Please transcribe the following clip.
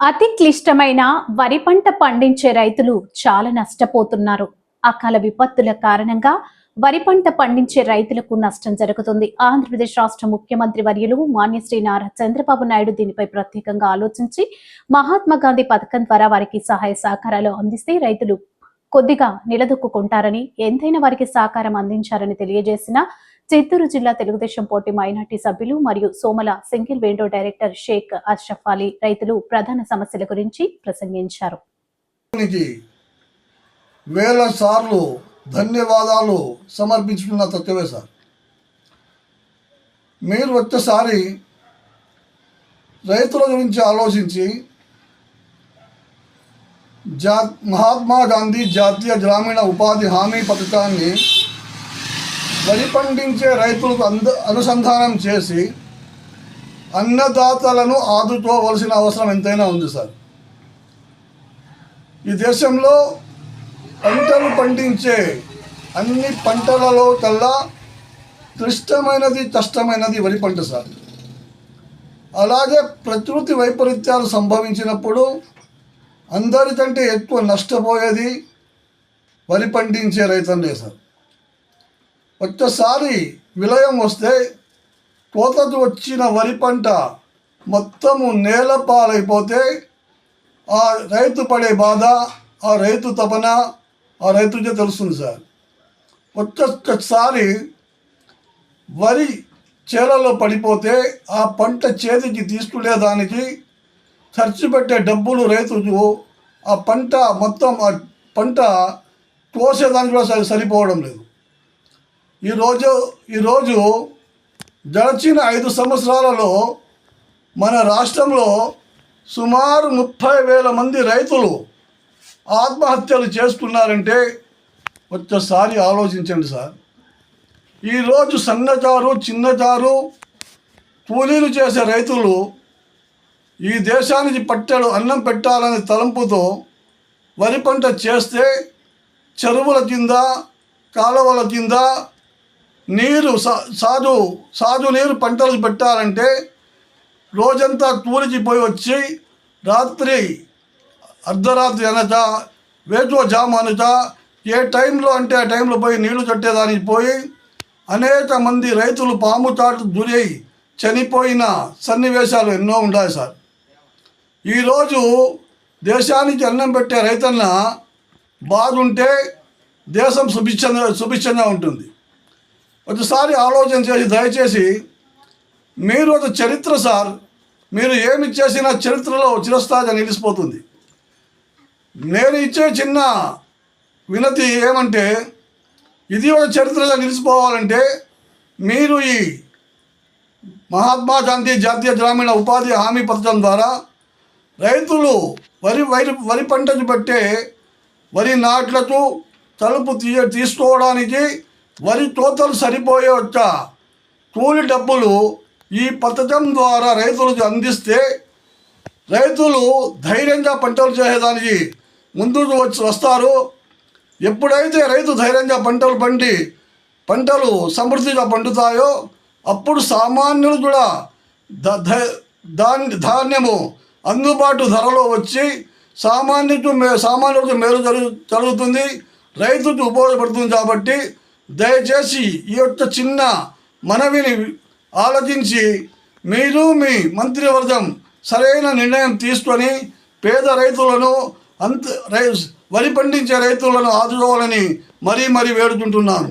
అతి క్లిష్టమైన వరి పంట పండించే రైతులు చాలా నష్టపోతున్నారు. అకాల విపత్తుల కారణంగా వరి పంట పండించే రైతులకు నష్టం జరుగుతుంది. ఆంధ్రప్రదేశ్ రాష్ట్ర ముఖ్యమంత్రి వర్యులు మాన్యశ్రీ నారా చంద్రబాబు నాయుడు దీనిపై ప్రత్యేకంగా ఆలోచించి మహాత్మా గాంధీ పథకం ద్వారా వారికి సహాయ సహకారాలు అందిస్తే రైతులు కొద్దిగా నిలదొక్కుంటారని ఎంతైనా వారికి సహకారం అందించారని తెలియజేసిన చిత్తూరు జిల్లా తెలుగుదేశం పోటీ మైనార్టీ సభ్యులు మరియు Somala single window director Sheikh Ashraf Ali రైతులు ప్రధాన సమస్యల గురించి ప్రసంగించారు. వేల సార్లు ధన్యవాదాలు సమర్పించుకున్న తత్వే సార్. మీరు వచ్చేసారి రైతుల గురించి ఆలోచించి జా మహాత్మా గాంధీ జాతీయ గ్రామీణ ఉపాధి హామీ పథకాన్ని వరి పండించే రైతులకు అంద అనుసంధానం చేసి అన్నదాతలను ఆదుకోవలసిన అవసరం ఎంతైనా ఉంది సార్. ఈ దేశంలో పంటలు పండించే అన్ని పంటలలో కల్లా క్లిష్టమైనది కష్టమైనది వరి పంట సార్. అలాగే ప్రకృతి వైపరీత్యాలు సంభవించినప్పుడు అందరికంటే ఎక్కువ నష్టపోయేది వరి పండించే రైతులే సార్. ఒక్కసారి విలయం వస్తే కోతకు వచ్చిన వరి పంట మొత్తము నేల పాలైపోతే ఆ రైతు పడే బాధ ఆ రైతు తపన ఆ రైతుకే తెలుస్తుంది సార్. ఒక్కొక్కసారి వరి చేలలో పడిపోతే ఆ పంట చేతికి తీసుకునేదానికి ఖర్చు పెట్టే డబ్బులు రైతుకు ఆ పంట మొత్తం ఆ పంట కోసేదానికి కూడా సరిపోవడం లేదు. ఈరోజు ఈరోజు గడిచిన ఐదు సంవత్సరాలలో మన రాష్ట్రంలో సుమారు ముప్పై వేల మంది రైతులు ఆత్మహత్యలు చేసుకున్నారంటే ఒక్కసారి ఆలోచించండి సార్. ఈరోజు సన్నజారు చిన్నజారు కూలీలు చేసే రైతులు ఈ దేశానికి పట్టెడు అన్నం పెట్టాలనే తలంపుతో వరి పంట చేస్తే చెరువుల కింద కాలువల కింద నీరు సా- సాధు నీరు పంటలు పెట్టాలంటే రోజంతా కూలికి పోయి వచ్చి రాత్రి అర్ధరాత్రి అనక వేటువ జామ అనక ఏ టైంలో అంటే ఆ టైంలో పోయి నీళ్ళు కట్టేదానికి పోయి అనేక మంది రైతులు పాము తాటు గురై చనిపోయిన సన్నివేశాలు ఎన్నో ఉన్నాయి సార్. ఈరోజు దేశానికి అన్నం పెట్టే రైతన్న బాగుంటే దేశం సుభిక్షంగా సుభిక్షంగా ఉంటుంది. ఒకసారి ఆలోచన చేసి దయచేసి మీరు ఒక చరిత్ర సార్ మీరు ఏమి చేసినా చరిత్రలో చిరస్థాయిగా నిలిచిపోతుంది. నేను ఇచ్చే చిన్న వినతి ఏమంటే ఇది ఒక చరిత్రగా నిలిచిపోవాలంటే మీరు ఈ మహాత్మా గాంధీ జాతీయ గ్రామీణ ఉపాధి హామీ పథకం ద్వారా రైతులు వరి వరి వరి పంటను బట్టే వరి నాట్లకు తలుపు తీయ తీసుకోవడానికి వరి తోతలు సరిపోయే కూలి డబ్బులు ఈ పథకం ద్వారా రైతులకు అందిస్తే రైతులు ధైర్యంగా పంటలు చేసేదానికి ముందుకు వచ్చి వస్తారు. ఎప్పుడైతే రైతు ధైర్యంగా పంటలు పండి పంటలు సమృద్ధిగా పండుతాయో అప్పుడు సామాన్యులు కూడా ద ధాన్ ధాన్యము అందుబాటు ధరలో వచ్చి సామాన్యుడు మే సామాన్యులకు మేలు జరుగు జరుగుతుంది. రైతుకు ఉపయోగపడుతుంది కాబట్టి దయచేసి ఈ యొక్క చిన్న మనవిని ఆలోచించి మీరు మీ మంత్రివర్గం సరైన నిర్ణయం తీసుకొని పేద రైతులను అంత రై వరి పండించే రైతులను ఆదుకోవాలని మరీ మరీ వేడుకుంటున్నాను.